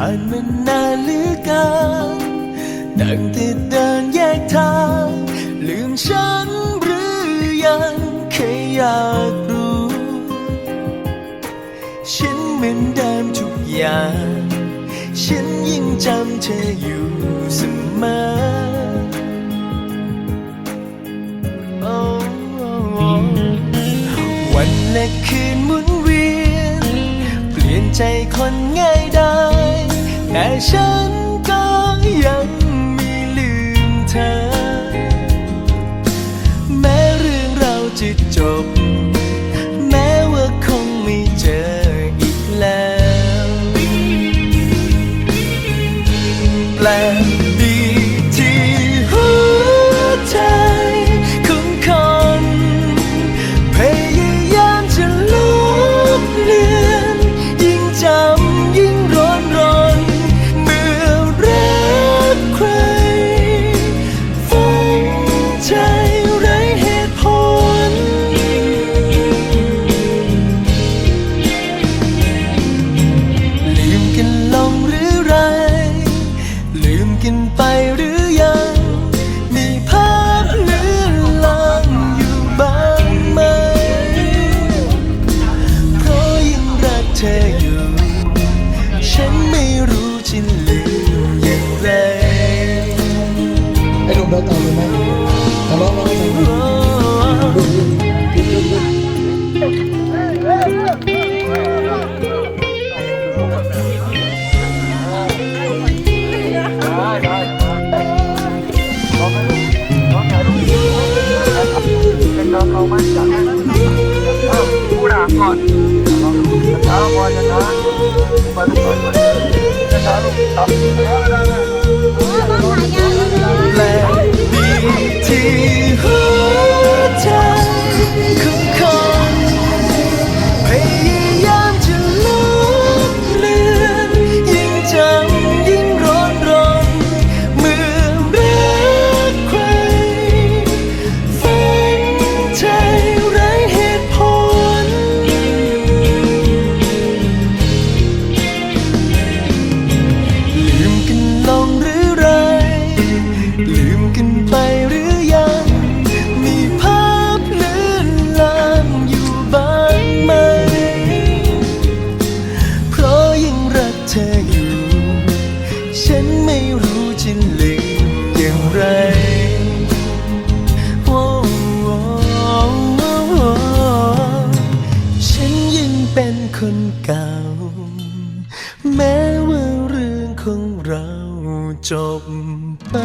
ผ่านมานานเหลือเกันตั้งแต่เดินแยกทาง ลืมฉันหรือยังแค่อยากรู้ ฉันเหมือนเดิมทุกอย่าง ฉันยิ่งจำเธออยู่เสมอโอ้วันและคืนหมุนเวียนเป ลี่ยนใจคนง่ายได้ แต่ฉันก็ยังไม่ลืมเธอ แม้เรื่องเราจะจบ แม้ว่าคงไม่เจออีกแล้วแปล กินไปหรือยัง ผู้ด่าก่อนช้าก่อน เป็นคนเก่า แม้ว่าเรื่องของเราจบไป